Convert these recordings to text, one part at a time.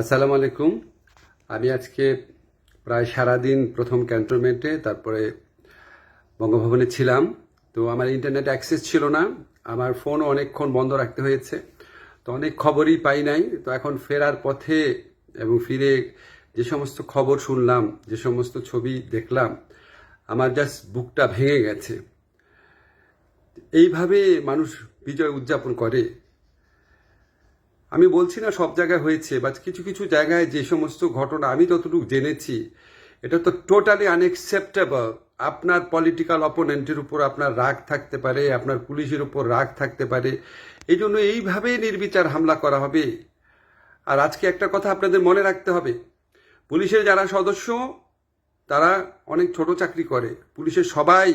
আসসালামু আলাইকুম। আমি আজকে প্রায় সারাদিন প্রথম ক্যান্টনমেন্টে, তারপরে বঙ্গভবনে ছিলাম। তো আমার ইন্টারনেট অ্যাক্সেস ছিল না, আমার ফোনও অনেকক্ষণ বন্ধ রাখতে হয়েছে। তো অনেক খবরই পাই নাই। তো এখন ফেরার পথে এবং ফিরে যে সমস্ত খবর শুনলাম, যে সমস্ত ছবি দেখলাম, আমার জাস্ট বুকটা ভেঙে গেছে। এইভাবে মানুষ বিজয় উদযাপন করে। আমি বলছি না সব জায়গায় হয়েছে বা কিছু কিছু জায়গায় যে সমস্ত ঘটনা আমি যতটুকু জেনেছি, এটা তো টোটালি আনএক্সেপ্টেবল আপনার পলিটিক্যাল অপোনেন্টের উপর আপনার রাগ থাকতে পারে, আপনার পুলিশের উপর রাগ থাকতে পারে, এই জন্য এইভাবেই নির্বিচার হামলা করা হবে। আর আজকে একটা কথা আপনাদের মনে রাখতে হবে, পুলিশের যারা সদস্য, তারা অনেক ছোট চাকরি করে, পুলিশের সবাই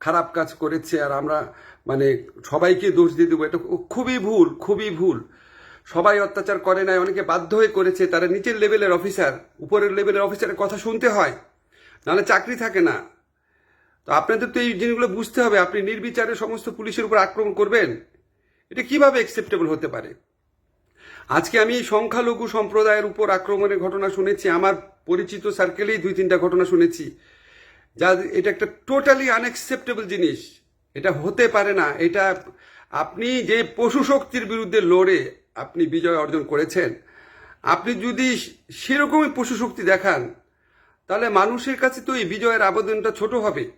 খারাপ কাজ করেছে, আর আমরা মানে সবাইকে দোষ দিয়ে দেবো, এটা খুবই ভুল খুবই ভুল। সবাই অত্যাচার করে নাই, অনেকে বাধ্য হয়ে করেছে, তারা নিচের লেভেলের অফিসার উপরের লেভেলের অফিসারের কথা শুনতে হয়। নাহলে চাকরি থাকে না। তো আপনাদের তো এই জিনিসগুলো বুঝতে হবে, আপনি নির্বিচারে সমস্ত পুলিশের উপর আক্রমণ করবেন। এটা কীভাবে অ্যাকসেপ্টেবল হতে পারে? আজকে আমি সংখ্যালঘু সম্প্রদায়ের উপর আক্রমণের ঘটনা শুনেছি, আমার পরিচিত সার্কেলেই দুই তিনটা ঘটনা শুনেছি। যা এটা একটা টোটালি আনএক্সেপ্টেবল জিনিস। এটা হতে পারে না। এটা আপনি যে পশু শক্তির বিরুদ্ধে লড়ে আপনি বিজয় অর্জন করেছেন। আপনি যদি সেরকমই পশু শক্তি দেখান, তাহলে মানুষের কাছে তো এই বিজয়ের আবেদনটা ছোট হবে।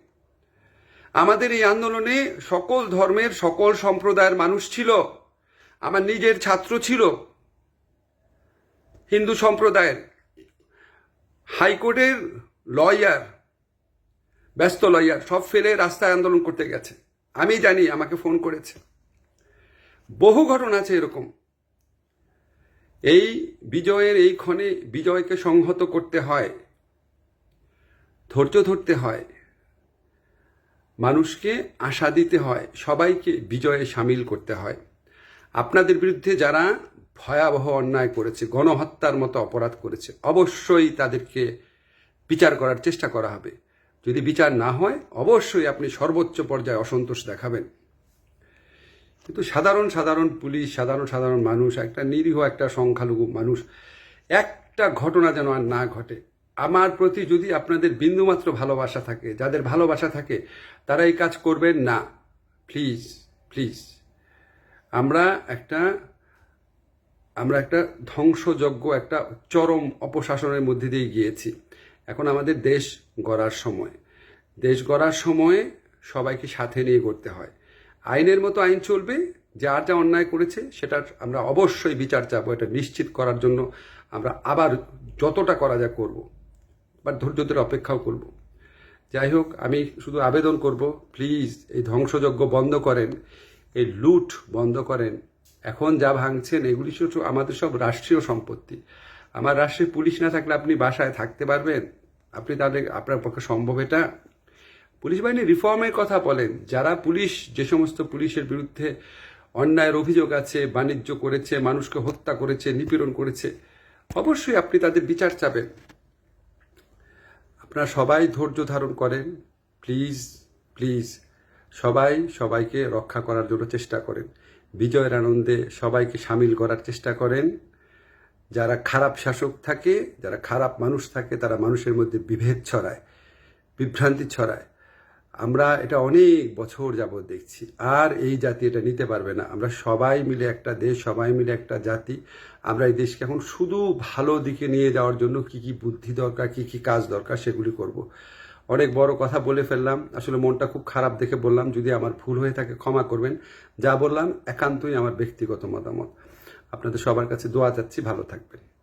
আমাদের এই আন্দোলনে সকল ধর্মের, সকল সম্প্রদায়ের মানুষ ছিল। আমার নিজের ছাত্র ছিল। হিন্দু সম্প্রদায়ের। হাইকোর্টের লয়ার, ব্যস্ত লয়ার, সব ফেলে রাস্তায় আন্দোলন করতে গেছে। আমি জানি, আমাকে ফোন করেছে। বহু ঘটনা আছে এরকম। এই বিজয়ের এই ক্ষণে বিজয়কে সংহত করতে হয়, ধৈর্য ধরতে হয়, মানুষকে আশা দিতে হয়, সবাইকে বিজয়ে সামিল করতে হয়। আপনাদের বিরুদ্ধে যারা ভয়াবহ অন্যায় করেছে, গণহত্যার মতো অপরাধ করেছে, অবশ্যই তাদেরকে বিচার করার চেষ্টা করা হবে। যদি বিচার না হয়, অবশ্যই আপনি সর্বোচ্চ পর্যায়ে অসন্তোষ দেখাবেন। কিন্তু সাধারণ সাধারণ পুলিশ, সাধারণ সাধারণ মানুষ, একটা নিরীহ, একটা সংখ্যালঘু মানুষ, একটা ঘটনা যেন আর না ঘটে। আমার প্রতি যদি আপনাদের বিন্দুমাত্র ভালোবাসা থাকে, যাদের ভালোবাসা থাকে, তারা এই কাজ করবেন না। Please please. আমরা একটা আমরা একটা ধ্বংসযজ্ঞ, একটা চরম অপশাসনের মধ্যে দিয়ে গিয়েছি। এখন আমাদের দেশ গড়ার সময়। দেশ গড়ার সময়ে সবাইকে সাথে নিয়ে করতে হয়। আইনের মতো আইন চলবে যার যা অন্যায় করেছে, সেটার আমরা অবশ্যই বিচার চাবো এটা নিশ্চিত করার জন্য আমরা আবার যতটা করা যায় করব, বা ধৈর্য ধরে অপেক্ষাও করব। যাই হোক, আমি শুধু আবেদন করব প্লিজ এই ধ্বংসযজ্ঞ বন্ধ করেন, এই লুট বন্ধ করেন, এখন যা ভাঙছেন, এগুলি শুধু আমাদের সব রাষ্ট্রীয় সম্পত্তি। আমার রাষ্ট্রীয় পুলিশ না থাকলে আপনি বাসায় থাকতে পারবেন? আপনি তাহলে আপনার পক্ষে সম্ভব এটা? পুলিশ বাহিনী রিফর্মের কথা বলেন। যারা পুলিশ, যে সমস্ত পুলিশের বিরুদ্ধে অন্যায়ের অভিযোগ আছে, বাণিজ্য করেছে, মানুষকে হত্যা করেছে, নিপীড়ন করেছে, অবশ্যই আপনি তাদের বিচার চাবেন। আপনারা সবাই ধৈর্য ধারণ করেন। প্লিজ প্লিজ, সবাই সবাইকে রক্ষা করার জন্য চেষ্টা করেন। বিজয়ের আনন্দে সবাইকে সামিল করার চেষ্টা করেন। যারা খারাপ শাসক থাকে, যারা খারাপ মানুষ থাকে, তারা মানুষের মধ্যে বিভেদ ছড়ায়, বিভ্রান্তি ছড়ায়। আমরা এটা অনেক বছর যাবৎ দেখছি। আর এই জাতি এটা নিতে পারবে না। আমরা সবাই মিলে একটা দেশ, সবাই মিলে একটা জাতি। আমরা এই দেশকে এখন শুধু ভালো দিকে নিয়ে যাওয়ার জন্য কি কি বুদ্ধি দরকার, কি কি কাজ দরকার সেগুলি করব। অনেক বড় কথা বলে ফেললাম। আসলে মনটা খুব খারাপ দেখে বললাম, যদি আমার ভুল হয়ে থাকে ক্ষমা করবেন। যা বললাম, একান্তই আমার ব্যক্তিগত মতামত। আপনাদের সবার কাছে দোয়া চাচ্ছি, ভালো থাকবেন।